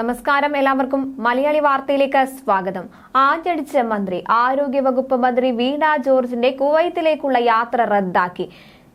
നമസ്കാരം എല്ലാവർക്കും. മലയാളി വാർത്തയിലേക്ക് സ്വാഗതം. ആഞ്ഞടിച്ച മന്ത്രി ആരോഗ്യവകുപ്പ് മന്ത്രി വീണ ജോർജിന്റെ കുവൈത്തിലേക്കുള്ള യാത്ര റദ്ദാക്കി.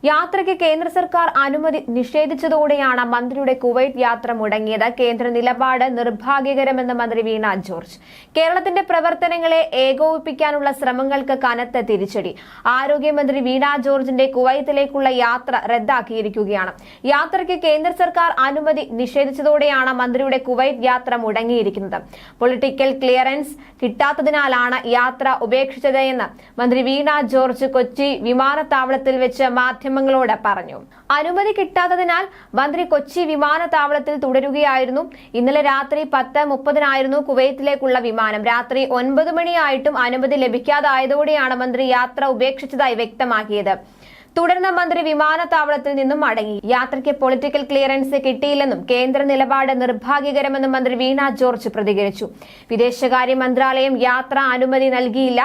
യാത്രയ്ക്ക് കേന്ദ്ര സർക്കാർ അനുമതി നിഷേധിച്ചതോടെയാണ് മന്ത്രിയുടെ കുവൈറ്റ് യാത്ര മുടങ്ങിയത്. കേന്ദ്ര നിലപാട് നിർഭാഗ്യകരമെന്ന് മന്ത്രി വീണ ജോർജ്. കേരളത്തിന്റെ പ്രവർത്തനങ്ങളെ ഏകോപിപ്പിക്കാനുള്ള ശ്രമങ്ങൾക്ക് കനത്ത തിരിച്ചടി. ആരോഗ്യമന്ത്രി വീണ ജോർജിന്റെ കുവൈത്തിലേക്കുള്ള യാത്ര റദ്ദാക്കിയിരിക്കുകയാണ്. യാത്രയ്ക്ക് കേന്ദ്ര സർക്കാർ അനുമതി നിഷേധിച്ചതോടെയാണ് മന്ത്രിയുടെ കുവൈറ്റ് യാത്ര മുടങ്ങിയിരിക്കുന്നത്. പൊളിറ്റിക്കൽ ക്ലിയറൻസ് കിട്ടാത്തതിനാലാണ് യാത്ര ഉപേക്ഷിച്ചതെന്ന് മന്ത്രി വീണ ജോർജ് കൊച്ചി വിമാനത്താവളത്തിൽ വെച്ച് മാധ്യമങ്ങളോട് പറഞ്ഞു. അനുമതി കിട്ടാത്തതിനാൽ മന്ത്രി കൊച്ചി വിമാനത്താവളത്തിൽ തുടരുകയായിരുന്നു. ഇന്നലെ രാത്രി പത്ത് മുപ്പതിനായിരുന്നു കുവൈത്തിലേക്കുള്ള വിമാനം. രാത്രി ഒൻപത് മണിയായിട്ടും അനുമതി ലഭിക്കാതായതോടെയാണ് മന്ത്രി യാത്ര ഉപേക്ഷിച്ചതായി വ്യക്തമാക്കിയത്. തുടർന്ന് മന്ത്രി വിമാനത്താവളത്തിൽ നിന്നും മടങ്ങി. യാത്രയ്ക്ക് പൊളിറ്റിക്കൽ ക്ലിയറൻസ് കിട്ടിയില്ലെന്നും കേന്ദ്ര നിലപാട് നിർഭാഗ്യകരമെന്നും മന്ത്രി വീണ ജോർജ് പ്രതികരിച്ചു. വിദേശകാര്യ മന്ത്രാലയം യാത്ര അനുമതി നൽകിയില്ല.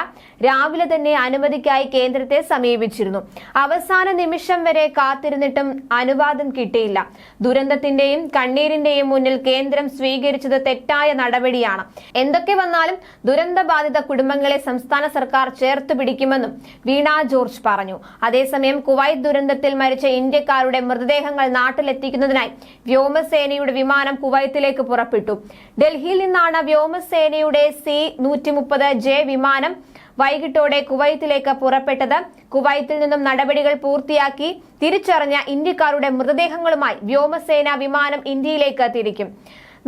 രാവിലെ തന്നെ അനുമതിക്കായി കേന്ദ്രത്തെ സമീപിച്ചിരുന്നു. അവസാന നിമിഷം വരെ കാത്തിരുന്നിട്ടും അനുവാദം കിട്ടിയില്ല. ദുരന്തത്തിന്റെയും കണ്ണീരിന്റെയും മുന്നിൽ കേന്ദ്രം സ്വീകരിച്ചത് തെറ്റായ നടപടിയാണ്. എന്തൊക്കെ വന്നാലും ദുരന്തബാധിത കുടുംബങ്ങളെ സംസ്ഥാന സർക്കാർ ചേർത്ത് പിടിക്കുമെന്നും വീണ ജോർജ് പറഞ്ഞു. അതേസമയം കുവൈത്ത് ദുരന്തത്തിൽ മരിച്ച ഇന്ത്യക്കാരുടെ മൃതദേഹങ്ങൾ നാട്ടിലെത്തിക്കുന്നതിനായി വ്യോമസേനയുടെ വിമാനം കുവൈത്തിലേക്ക് പുറപ്പെട്ടു. ഡൽഹിയിൽ നിന്നാണ് വ്യോമസേനയുടെ സി നൂറ്റി മുപ്പത് ജെ വിമാനം വൈകിട്ടോടെ കുവൈത്തിലേക്ക് പുറപ്പെട്ടത്. കുവൈത്തിൽ നിന്നും നടപടികൾ പൂർത്തിയാക്കി തിരിച്ചറിഞ്ഞ ഇന്ത്യക്കാരുടെ മൃതദേഹങ്ങളുമായി വ്യോമസേന വിമാനം ഇന്ത്യയിലേക്ക് തിരിക്കും.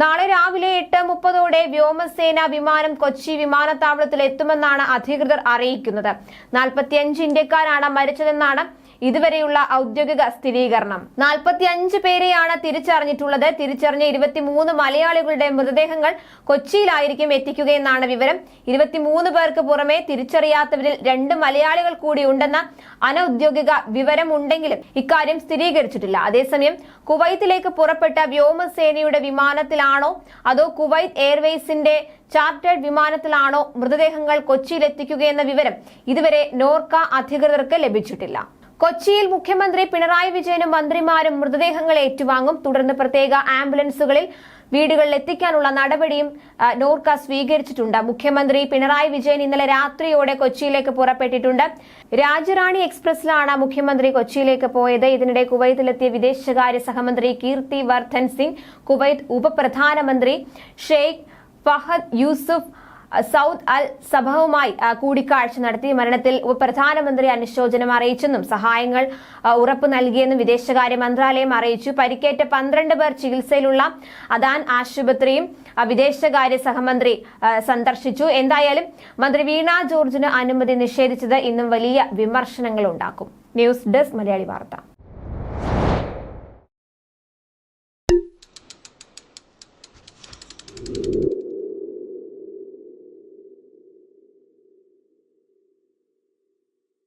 നാളെ രാവിലെ എട്ട് മുപ്പതോടെ വ്യോമസേന വിമാനം കൊച്ചി വിമാനത്താവളത്തിൽ എത്തുമെന്നാണ് അധികൃതർ അറിയിക്കുന്നത്. നാൽപ്പത്തിയഞ്ച് ഇന്ത്യക്കാരാണ് മരിച്ചതെന്നാണ് ഇതുവരെയുള്ള ഔദ്യോഗിക സ്ഥിരീകരണം. നാൽപ്പത്തിയഞ്ച് പേരെയാണ് തിരിച്ചറിഞ്ഞിട്ടുള്ളത്. തിരിച്ചറിഞ്ഞ ഇരുപത്തിമൂന്ന് മലയാളികളുടെ മൃതദേഹങ്ങൾ കൊച്ചിയിലായിരിക്കും എത്തിക്കുകയെന്നാണ് വിവരം. ഇരുപത്തിമൂന്ന് പേർക്ക് പുറമെ തിരിച്ചറിയാത്തവരിൽ രണ്ട് മലയാളികൾ കൂടി ഉണ്ടെന്ന അനൌദ്യോഗിക വിവരമുണ്ടെങ്കിലും ഇക്കാര്യം സ്ഥിരീകരിച്ചിട്ടില്ല. അതേസമയം കുവൈത്തിലേക്ക് പുറപ്പെട്ട വ്യോമസേനയുടെ വിമാനത്തിലാണോ? അതോ കുവൈത്ത് എയർവേസിന്റെ ചാർട്ടേഡ് വിമാനത്തിലാണോ മൃതദേഹങ്ങൾ കൊച്ചിയിലെത്തിക്കുകയെന്ന വിവരം ഇതുവരെ നോർക്ക അധികൃതർക്ക് ലഭിച്ചിട്ടില്ല. കൊച്ചിയിൽ മുഖ്യമന്ത്രി പിണറായി വിജയനും മന്ത്രിമാരും മൃതദേഹങ്ങൾ ഏറ്റുവാങ്ങും. തുടർന്ന് പ്രത്യേക ആംബുലൻസുകളിൽ വീടുകളിൽ എത്തിക്കാനുള്ള നടപടിയും നോർക്ക സ്വീകരിച്ചിട്ടുണ്ട്. മുഖ്യമന്ത്രി പിണറായി വിജയൻ ഇന്നലെ രാത്രിയോടെ കൊച്ചിയിലേക്ക് പുറപ്പെട്ടിട്ടുണ്ട്. രാജറാണി എക്സ്പ്രസിലാണ് മുഖ്യമന്ത്രി കൊച്ചിയിലേക്ക് പോയത്. ഇതിനിടെ കുവൈത്തിലെത്തിയ വിദേശകാര്യ സഹമന്ത്രി കീർത്തി വർദ്ധൻ സിംഗ് കുവൈത്ത് ഉപപ്രധാനമന്ത്രി Sheikh Fahad Yousuf Saud Al സഭവുമായി കൂടിക്കാഴ്ച നടത്തി. മരണത്തിൽ പ്രധാനമന്ത്രി അനുശോചനം അറിയിച്ചെന്നും സഹായങ്ങൾ ഉറപ്പു നൽകിയെന്നും വിദേശകാര്യ മന്ത്രാലയം അറിയിച്ചു. പരിക്കേറ്റ പന്ത്രണ്ട് പേർ ചികിത്സയിലുള്ള അദാൻ ആശുപത്രിയും വിദേശകാര്യ സഹമന്ത്രി സന്ദർശിച്ചു. എന്തായാലും മന്ത്രി വീണ ജോർജിന് അനുമതി നിഷേധിച്ചത് ഇന്നും വലിയ വിമർശനങ്ങൾ ഉണ്ടാക്കും ന്യൂസ് ഡെസ്ക് മലയാളി വാർത്ത.